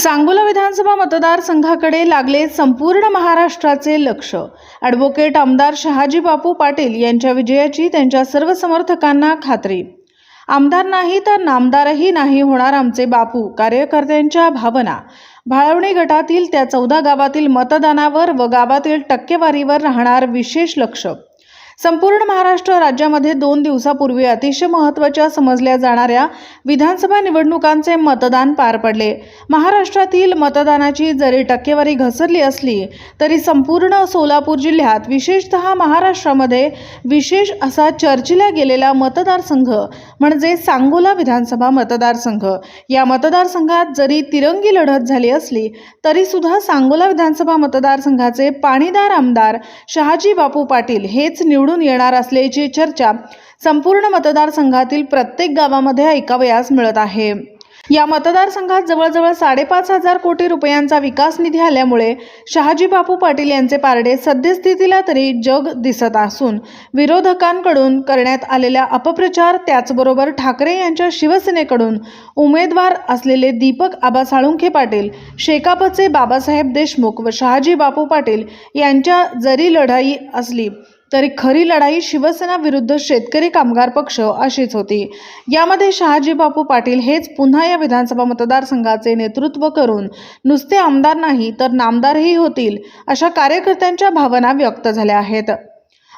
सांगोला विधानसभा मतदारसंघाकडे लागले संपूर्ण महाराष्ट्राचे लक्ष. ॲडव्होकेट आमदार शहाजी बापू पाटील यांच्या विजयाची त्यांच्या सर्व समर्थकांना खात्री. आमदार नाही तर नामदारही नाही होणार आमचे बापू कार्यकर्त्यांच्या भावना. भाळवणी गटातील त्या चौदा गावातील मतदानावर व गावातील टक्केवारीवर राहणार विशेष लक्ष. संपूर्ण महाराष्ट्र राज्यामध्ये दोन दिवसापूर्वी अतिशय महत्त्वाच्या समजल्या जाणाऱ्या विधानसभा निवडणुकांचे मतदान पार पडले. महाराष्ट्रातील मतदानाची जरी टक्केवारी घसरली असली तरी संपूर्ण सोलापूर जिल्ह्यात विशेषतः महाराष्ट्रामध्ये विशेष असा चर्चिला गेलेला मतदारसंघ म्हणजे सांगोला विधानसभा मतदारसंघ. या मतदारसंघात जरी तिरंगी लढत झाली असली तरीसुद्धा सांगोला विधानसभा मतदारसंघाचे पाणीदार आमदार शहाजी बापू पाटील हेच निवडून येणार असल्याची चर्चा संपूर्ण मतदारसंघातील प्रत्येक गावामध्ये ऐकावयास मिळत आहे. या मतदारसंघात जवळजवळ साडेपाच हजार कोटी रुपयांचा विकास निधी आल्यामुळे शहाजी बापू पाटील यांचे पारडे सद्यस्थितीला तरी जग दिसत असून विरोधकांकडून करण्यात आलेला अपप्रचार त्याचबरोबर ठाकरे यांच्या शिवसेनेकडून उमेदवार असलेले दीपक आबा साळुंखे पाटील शेकापचे बाबासाहेब देशमुख व शहाजी बापू पाटील यांच्या जरी लढाई असली तरी खरी लढाई शिवसेना विरुद्ध शेतकरी कामगार पक्ष अशीच होती. यामध्ये शहाजी बापू पाटील हेच पुन्हा या विधानसभा मतदारसंघाचे नेतृत्व करून नुसते आमदार नाही तर नामदारही होतील अशा कार्यकर्त्यांच्या भावना व्यक्त झाल्या आहेत.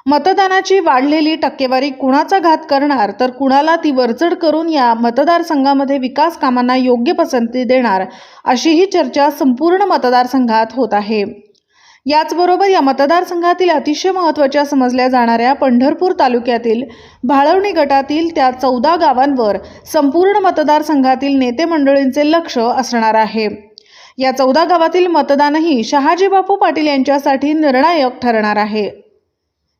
मतदानाची वाढलेली टक्केवारी कुणाचा घात करणार तर कुणाला ती वरचढ करून या मतदारसंघामध्ये विकास कामांना योग्य पसंती देणार अशीही चर्चा संपूर्ण मतदारसंघात होत आहे. याचबरोबर या मतदारसंघातील अतिशय महत्त्वाच्या समजल्या जाणाऱ्या पंढरपूर तालुक्यातील भाळवणी गटातील त्या चौदा गावांवर संपूर्ण मतदारसंघातील नेते मंडळींचे लक्ष असणार आहे. या चौदा गावातील मतदानही शहाजी बापू पाटील यांच्यासाठी निर्णायक ठरणार आहे.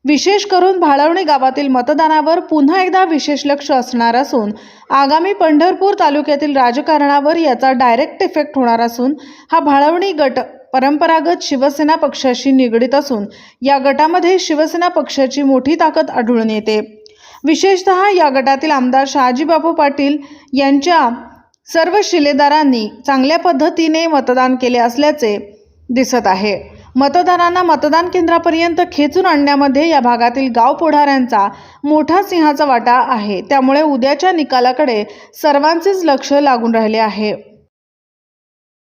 विशेष करून भाळवणी गावातील मतदानावर पुन्हा एकदा विशेष लक्ष असणार असून आगामी पंढरपूर तालुक्यातील राजकारणावर याचा डायरेक्ट इफेक्ट होणार असून हा भाळवणी गट परंपरागत शिवसेना पक्षाशी निगडीत असून या गटामध्ये शिवसेना पक्षाची मोठी ताकद आढळून येते. विशेषतः या गटातील आमदार शहाजीबापू पाटील यांच्या सर्व शिलेदारांनी चांगल्या पद्धतीने मतदान केले असल्याचे दिसत आहे. मतदारांना मतदान केंद्रापर्यंत खेचून आणण्यामध्ये या भागातील गाव पुढाऱ्यांचा मोठा सिंहाचा वाटा आहे. त्यामुळे उद्याच्या निकालाकडे सर्वांचेच लक्ष लागून राहिले आहे.